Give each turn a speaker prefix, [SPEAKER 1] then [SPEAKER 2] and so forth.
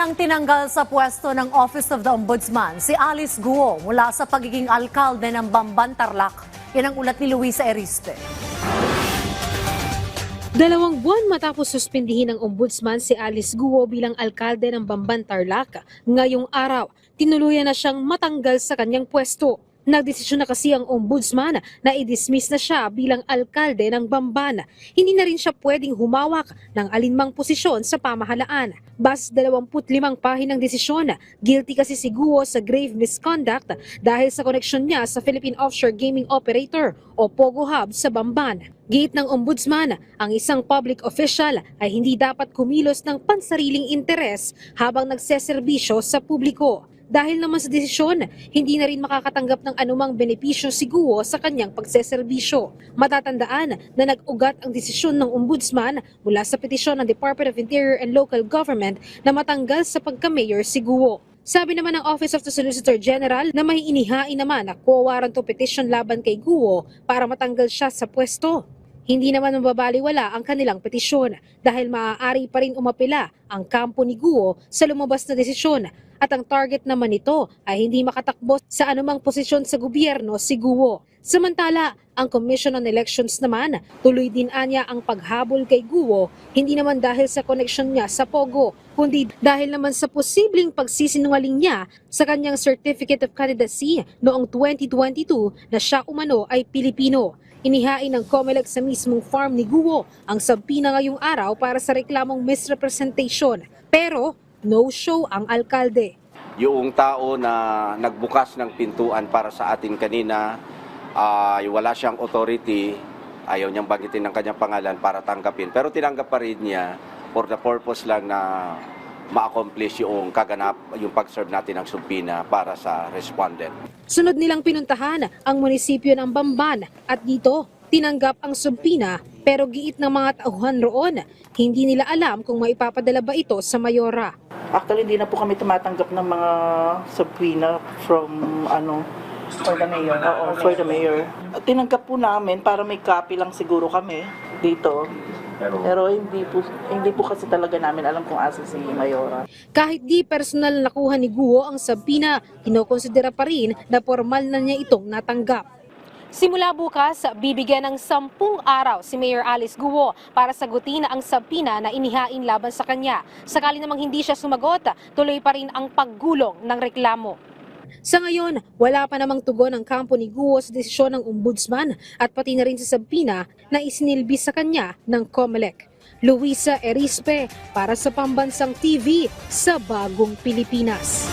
[SPEAKER 1] nang tinanggal sa pwesto ng Office of the Ombudsman si Alice Guo mula sa pagiging alkalde ng Bamban Tarlac. Yan ang ulat ni Luisa Erispe.
[SPEAKER 2] Dalawang buwan matapos suspindihin ng ombudsman si Alice Guo bilang alkalde ng Bamban Tarlac, ngayong araw, tinuluyan na siyang matanggal sa kanyang pwesto. Nagdesisyon na kasi ang ombudsman na i-dismiss na siya bilang alkalde ng Bamban. Hindi na rin siya pwedeng humawak ng alinmang posisyon sa pamahalaan. Bas 25 pahinang desisyon, guilty kasi si Guo sa grave misconduct dahil sa koneksyon niya sa Philippine Offshore Gaming Operator o POGO Hub sa Bamban. Giit ng ombudsman, ang isang public official ay hindi dapat kumilos ng pansariling interes habang nagseserbisyo sa publiko. Dahil naman sa desisyon, hindi na rin makakatanggap ng anumang benepisyo si Guo sa kanyang pagseserbisyo. Matatandaan na nag-ugat ang desisyon ng ombudsman mula sa petisyon ng Department of Interior and Local Government na matanggal sa pagka-mayor si Guo. Sabi naman ng Office of the Solicitor General na may inihain naman na quo warranto petition laban kay Guo para matanggal siya sa pwesto. Hindi naman mababaliwala ang kanilang petisyon dahil maaari pa rin umapila ang kampo ni Guo sa lumabas na desisyon at ang target naman nito ay hindi makatakbo sa anumang posisyon sa gobyerno si Guo. Samantala, ang Commission on Elections naman, tuloy din anya ang paghabol kay Guo, hindi naman dahil sa koneksyon niya sa Pogo, kundi dahil naman sa posibleng pagsisinungaling niya sa kanyang Certificate of Candidacy noong 2022 na siya umano ay Pilipino. Inihain ng COMELEC sa mismong farm ni Guo ang sabpina ngayong araw para sa reklamong misrepresentation. Pero no-show ang alkalde.
[SPEAKER 3] yung tao na nagbukas ng pintuan para sa atin kanina, ay wala siyang authority, ayaw niyang banggitin ng kanyang pangalan para tanggapin. Pero tinanggap pa rin niya for the purpose lang na ma-accomplish yung kaganap, yung pag-serve natin ng subpina para sa respondent.
[SPEAKER 2] Sunod nilang pinuntahan ang munisipyo ng Bamban at dito tinanggap ang subpina pero giit ng mga tauhan roon, hindi nila alam kung maipapadala ba ito sa mayora.
[SPEAKER 4] Actually, hindi na po kami tumatanggap ng mga subpoena from ano
[SPEAKER 5] For the mayor.
[SPEAKER 4] Oo, for the mayor. At Tinanggap po namin para may copy lang siguro kami dito. Pero, hindi po hindi po kasi talaga namin alam kung asa si Mayora.
[SPEAKER 2] Kahit di personal na nakuha ni Guo ang subpina, kinokonsidera pa rin na formal na niya itong natanggap. Simula bukas, bibigyan ng sampung araw si Mayor Alice Guo para sagutin ang sabpina na inihain laban sa kanya. Sakali namang hindi siya sumagot, tuloy pa rin ang paggulong ng reklamo. Sa ngayon, wala pa namang tugon ang kampo ni Guo sa desisyon ng ombudsman at pati na rin sa sabpina na isinilbi sa kanya ng COMELEC. Luisa Erispe para sa Pambansang TV sa Bagong Pilipinas.